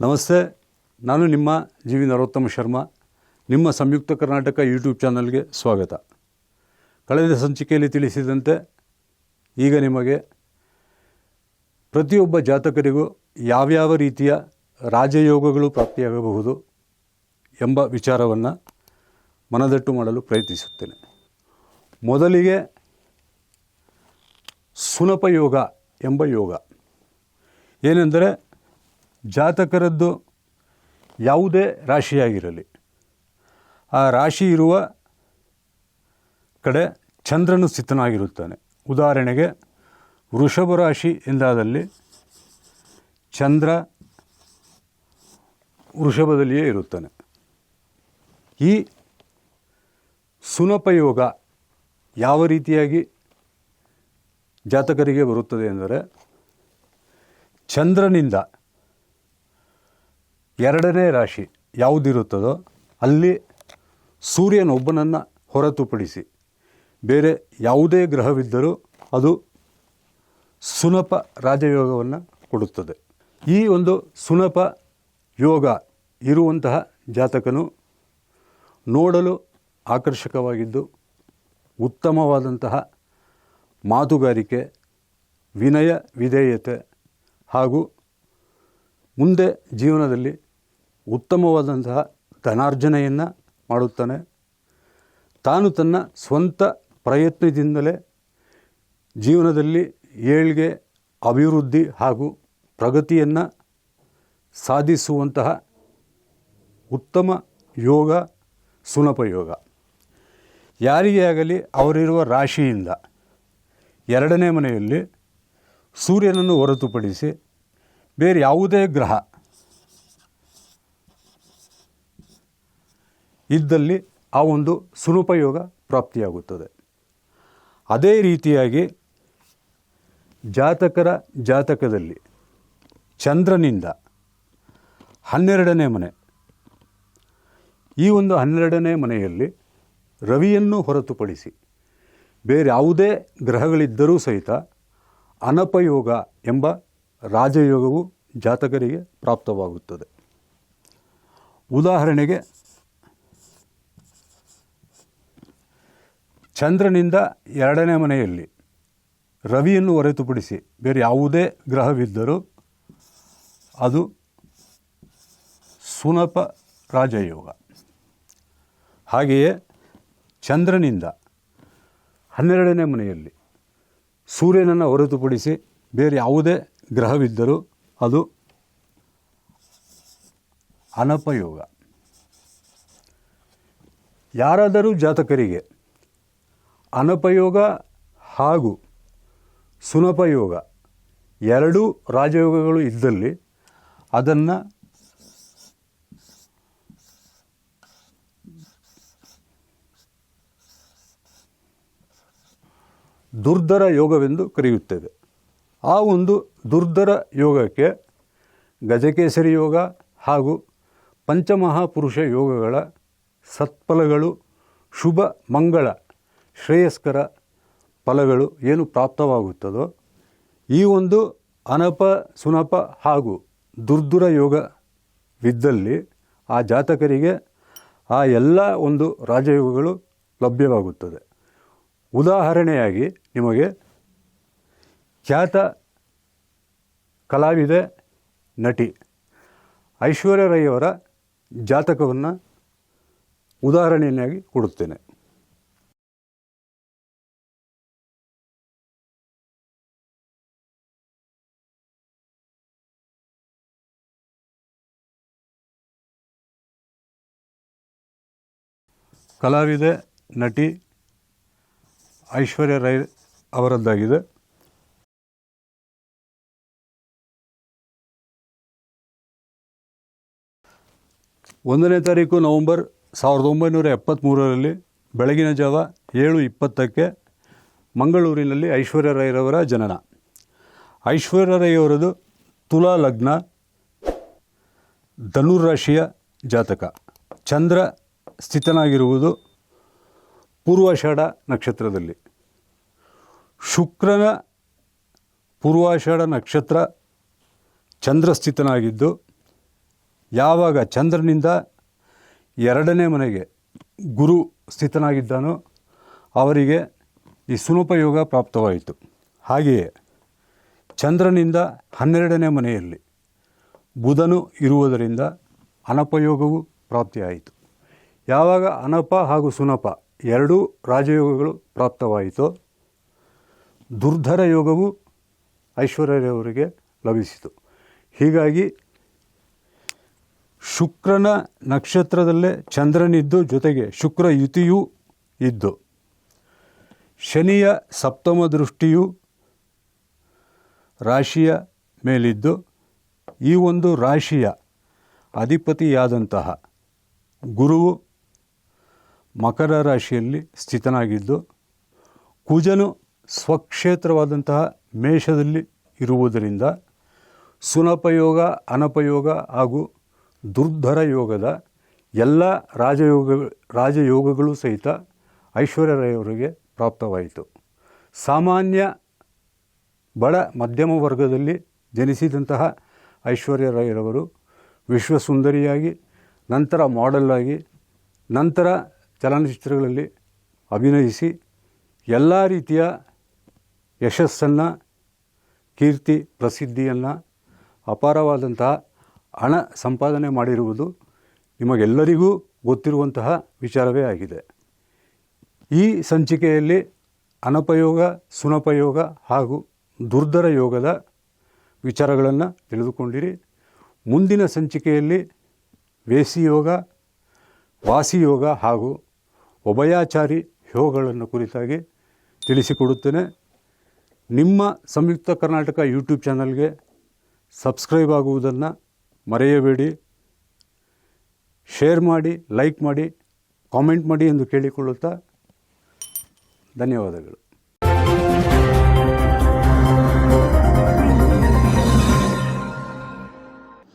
ನಮಸ್ತೆ, ನಾನು ನಿಮ್ಮ ಜಿ ವಿ ನರೋತ್ತಮ ಶರ್ಮಾ. ನಿಮ್ಮ ಸಂಯುಕ್ತ ಕರ್ನಾಟಕ ಯೂಟ್ಯೂಬ್ ಚಾನಲ್ಗೆ ಸ್ವಾಗತ. ಕಳೆದ ಸಂಚಿಕೆಯಲ್ಲಿ ತಿಳಿಸಿದಂತೆ, ಈಗ ನಿಮಗೆ ಪ್ರತಿಯೊಬ್ಬ ಜಾತಕರಿಗೂ ಯಾವ್ಯಾವ ರೀತಿಯ ರಾಜಯೋಗಗಳು ಪ್ರಾಪ್ತಿಯಾಗಬಹುದು ಎಂಬ ವಿಚಾರವನ್ನು ಮನದಟ್ಟು ಮಾಡಲು ಪ್ರಯತ್ನಿಸುತ್ತೇನೆ. ಮೊದಲಿಗೆ ಸುನಪಯೋಗ ಎಂಬ ಯೋಗ. ಏನೆಂದರೆ ಜಾತಕರದ್ದು ಯಾವುದೇ ರಾಶಿಯಾಗಿರಲಿ. ಆ ರಾಶಿ ಇರುವ ಕಡೆ ಚಂದ್ರನು ಸ್ಥಿತನಾಗಿರುತ್ತಾನೆ. ಉದಾಹರಣೆಗೆ ವೃಷಭ ರಾಶಿ ಎಂದಾದಲ್ಲಿ ಚಂದ್ರ ವೃಷಭದಲ್ಲಿಯೇ ಇರುತ್ತಾನೆ. ಈ ಸುನಪಯೋಗ ಯಾವ ರೀತಿಯಾಗಿ ಜಾತಕರಿಗೆ ಬರುತ್ತದೆ ಎಂದರೆ, ಚಂದ್ರನಿಂದ ಎರಡನೇ ರಾಶಿ ಯಾವುದಿರುತ್ತದೋ ಅಲ್ಲಿ ಸೂರ್ಯನೊಬ್ಬನನ್ನು ಹೊರತುಪಡಿಸಿ ಬೇರೆ ಯಾವುದೇ ಗ್ರಹವಿದ್ದರೂ ಅದು ಸುನಪ ರಾಜಯೋಗವನ್ನು ಕೊಡುತ್ತದೆ. ಈ ಒಂದು ಸುನಪ ಯೋಗ ಇರುವಂತಹ ಜಾತಕನು ನೋಡಲು ಆಕರ್ಷಕವಾಗಿದ್ದು ಉತ್ತಮವಾದಂತಹ ಮಾತುಗಾರಿಕೆ, ವಿನಯ ವಿಧೇಯತೆ ಹಾಗೂ ಮುಂದೆ ಜೀವನದಲ್ಲಿ ಉತ್ತಮವಾದಂತಹ ಧನಾರ್ಜನೆಯನ್ನು ಮಾಡುತ್ತಾನೆ. ತಾನು ತನ್ನ ಸ್ವಂತ ಪ್ರಯತ್ನದಿಂದಲೇ ಜೀವನದಲ್ಲಿ ಏಳ್ಗೆ ಅಭಿವೃದ್ಧಿ ಹಾಗೂ ಪ್ರಗತಿಯನ್ನು ಸಾಧಿಸುವಂತಹ ಉತ್ತಮ ಯೋಗ ಸುನಪಯೋಗ ಯಾರಿಗೇ ಆಗಲಿ ಅವರಿರುವ ರಾಶಿಯಿಂದ ಎರಡನೇ ಮನೆಯಲ್ಲಿ ಸೂರ್ಯನನ್ನು ಹೊರತುಪಡಿಸಿ ಬೇರೆ ಯಾವುದೇ ಗ್ರಹ ಇದ್ದಲ್ಲಿ ಆ ಒಂದು ಸುನುಪಯೋಗ ಪ್ರಾಪ್ತಿಯಾಗುತ್ತದೆ. ಅದೇ ರೀತಿಯಾಗಿ ಜಾತಕರ ಜಾತಕದಲ್ಲಿ ಚಂದ್ರನಿಂದ ಹನ್ನೆರಡನೇ ಮನೆ, ಈ ಒಂದು ಹನ್ನೆರಡನೇ ಮನೆಯಲ್ಲಿ ರವಿಯನ್ನು ಹೊರತುಪಡಿಸಿ ಬೇರೆ ಯಾವುದೇ ಗ್ರಹಗಳಿದ್ದರೂ ಸಹಿತ ಅನಪಯೋಗ ಎಂಬ ರಾಜಯೋಗವು ಜಾತಕರಿಗೆ ಪ್ರಾಪ್ತವಾಗುತ್ತದೆ. ಉದಾಹರಣೆಗೆ ಚಂದ್ರನಿಂದ ಎರಡನೇ ಮನೆಯಲ್ಲಿ ರವಿಯನ್ನು ಹೊರತುಪಡಿಸಿ ಬೇರೆ ಯಾವುದೇ ಗ್ರಹವಿದ್ದರೂ ಅದು ಸುನಪ ರಾಜಯೋಗ. ಹಾಗೆಯೇ ಚಂದ್ರನಿಂದ ಹನ್ನೆರಡನೇ ಮನೆಯಲ್ಲಿ ಸೂರ್ಯನನ್ನು ಹೊರತುಪಡಿಸಿ ಬೇರೆ ಯಾವುದೇ ಗ್ರಹವಿದ್ದರೂ ಅದು ಅನಪಯೋಗ. ಯಾರಾದರೂ ಜಾತಕರಿಗೆ ಅನಪಯೋಗ ಹಾಗೂ ಸುನಪಯೋಗ ಎರಡೂ ರಾಜಯೋಗಗಳು ಇದ್ದಲ್ಲಿ ಅದನ್ನು ದುರ್ಧರ ಯೋಗವೆಂದು ಕರೆಯುತ್ತೇವೆ. ಆ ಒಂದು ದುರ್ಧರ ಯೋಗಕ್ಕೆ ಗಜಕೇಸರಿ ಯೋಗ ಹಾಗೂ ಪಂಚಮಹಾಪುರುಷ ಯೋಗಗಳ ಸತ್ಫಲಗಳು ಶುಭ ಮಂಗಳ ಶ್ರೇಯಸ್ಕರ ಫಲಗಳು ಏನು ಪ್ರಾಪ್ತವಾಗುತ್ತದೋ, ಈ ಒಂದು ಅನಪ ಸುನಪ ಹಾಗೂ ದುರ್ದುರ ಯೋಗವಿದ್ದಲ್ಲಿ ಆ ಜಾತಕರಿಗೆ ಆ ಎಲ್ಲ ಒಂದು ರಾಜಯೋಗಗಳು ಲಭ್ಯವಾಗುತ್ತದೆ. ಉದಾಹರಣೆಯಾಗಿ ನಿಮಗೆ ಖ್ಯಾತ ಕಲಾವಿದೆ, ನಟಿ ಐಶ್ವರ್ಯ ರೈ ಅವರ ಜಾತಕವನ್ನು ಉದಾಹರಣೆಯಾಗಿ ಕೊಡುತ್ತೇನೆ. ಕಲಾವಿದೆ, ನಟಿ ಐಶ್ವರ್ಯ ರೈ ಅವರದ್ದಾಗಿದೆ. ಒಂದನೇ ತಾರೀಕು ನವಂಬರ್ ಸಾವಿರದ ಒಂಬೈನೂರ ಎಪ್ಪತ್ತ್ಮೂರರಲ್ಲಿ ಬೆಳಗಿನ ಜಾವ ಏಳು ಇಪ್ಪತ್ತಕ್ಕೆ ಮಂಗಳೂರಿನಲ್ಲಿ ಐಶ್ವರ್ಯ ರೈರವರ ಜನನ. ಐಶ್ವರ್ಯ ರೈ ಅವರದು ತುಲಾ ಲಗ್ನ ಧನುರಾಶಿಯ ಜಾತಕ. ಚಂದ್ರ ಸ್ಥಿತನಾಗಿರುವುದು ಪೂರ್ವಾಷಾಢ ನಕ್ಷತ್ರದಲ್ಲಿ. ಶುಕ್ರನ ಪೂರ್ವಾಷಾಢ ನಕ್ಷತ್ರ ಚಂದ್ರಸ್ಥಿತನಾಗಿದ್ದು ಯಾವಾಗ ಚಂದ್ರನಿಂದ ಎರಡನೇ ಮನೆಗೆ ಗುರು ಸ್ಥಿತನಾಗಿದ್ದಾನೋ ಅವರಿಗೆ ಈ ಸುನುಪಯೋಗ ಪ್ರಾಪ್ತವಾಯಿತು. ಹಾಗೆಯೇ ಚಂದ್ರನಿಂದ ಹನ್ನೆರಡನೇ ಮನೆಯಲ್ಲಿ ಬುಧನು ಇರುವುದರಿಂದ ಅನಪಯೋಗವು ಪ್ರಾಪ್ತಿಯಾಯಿತು. ಯಾವಾಗ ಅನಪ ಹಾಗೂ ಸುನಪ ಎರಡೂ ರಾಜಯೋಗಗಳು ಪ್ರಾಪ್ತವಾಯಿತೋ ದುರ್ಧರ ಯೋಗವು ಐಶ್ವರ್ಯರವರಿಗೆ ಲಭಿಸಿತು. ಹೀಗಾಗಿ ಶುಕ್ರನ ನಕ್ಷತ್ರದಲ್ಲೇ ಚಂದ್ರನಿದ್ದು ಜೊತೆಗೆ ಶುಕ್ರ ಯುತಿಯೂ ಇದ್ದು, ಶನಿಯ ಸಪ್ತಮ ದೃಷ್ಟಿಯು ರಾಶಿಯ ಮೇಲಿದ್ದು, ಈ ಒಂದು ರಾಶಿಯ ಅಧಿಪತಿಯಾದಂತಹ ಗುರುವು ಮಕರ ರಾಶಿಯಲ್ಲಿ ಸ್ಥಿತನಾಗಿದ್ದು, ಕುಜನು ಸ್ವಕ್ಷೇತ್ರವಾದಂತಹ ಮೇಷದಲ್ಲಿ ಇರುವುದರಿಂದ ಸುನಪಯೋಗ, ಅನಪಯೋಗ ಹಾಗೂ ದುರ್ಧರ ಯೋಗದ ಎಲ್ಲ ರಾಜಯೋಗ, ರಾಜಯೋಗಗಳು ಸಹಿತ ಐಶ್ವರ್ಯ ರಾಯವರಿಗೆ ಪ್ರಾಪ್ತವಾಯಿತು. ಸಾಮಾನ್ಯ ಬಡ ಮಧ್ಯಮ ವರ್ಗದಲ್ಲಿ ಜನಿಸಿದಂತಹ ಐಶ್ವರ್ಯ ವಿಶ್ವ ವಿಶ್ವಸುಂದರಿಯಾಗಿ, ನಂತರ ಮಾಡೆಲ್ ಆಗಿ, ನಂತರ ಚಲನಚಿತ್ರಗಳಲ್ಲಿ ಅಭಿನಯಿಸಿ ಎಲ್ಲ ರೀತಿಯ ಯಶಸ್ಸನ್ನು, ಕೀರ್ತಿ, ಪ್ರಸಿದ್ಧಿಯನ್ನು, ಅಪಾರವಾದಂತಹ ಹಣ ಸಂಪಾದನೆ ಮಾಡಿರುವುದು ನಿಮಗೆಲ್ಲರಿಗೂ ಗೊತ್ತಿರುವಂತಹ ವಿಚಾರವೇ ಆಗಿದೆ. ಈ ಸಂಚಿಕೆಯಲ್ಲಿ ಅನಪಯೋಗ, ಸುನಪಯೋಗ ಹಾಗೂ ದುರ್ಧರ ಯೋಗದ ವಿಚಾರಗಳನ್ನು ತಿಳಿದುಕೊಂಡಿರಿ. ಮುಂದಿನ ಸಂಚಿಕೆಯಲ್ಲಿ ವೇಸಿಯೋಗ ವಾಸಿಯೋಗ ಹಾಗೂ ಉಭಯಾಚಾರಿ ಯೋಗಗಳನ್ನು ಕುರಿತಾಗಿ ತಿಳಿಸಿಕೊಡುತ್ತೇನೆ. ನಿಮ್ಮ ಸಂಯುಕ್ತ ಕರ್ನಾಟಕ ಯೂಟ್ಯೂಬ್ ಚಾನಲ್ಗೆ ಸಬ್ಸ್ಕ್ರೈಬ್ ಆಗುವುದನ್ನು ಮರೆಯಬೇಡಿ. ಶೇರ್ ಮಾಡಿ, ಲೈಕ್ ಮಾಡಿ, ಕಾಮೆಂಟ್ ಮಾಡಿ ಎಂದು ಕೇಳಿಕೊಳ್ಳುತ್ತಾ ಧನ್ಯವಾದಗಳು.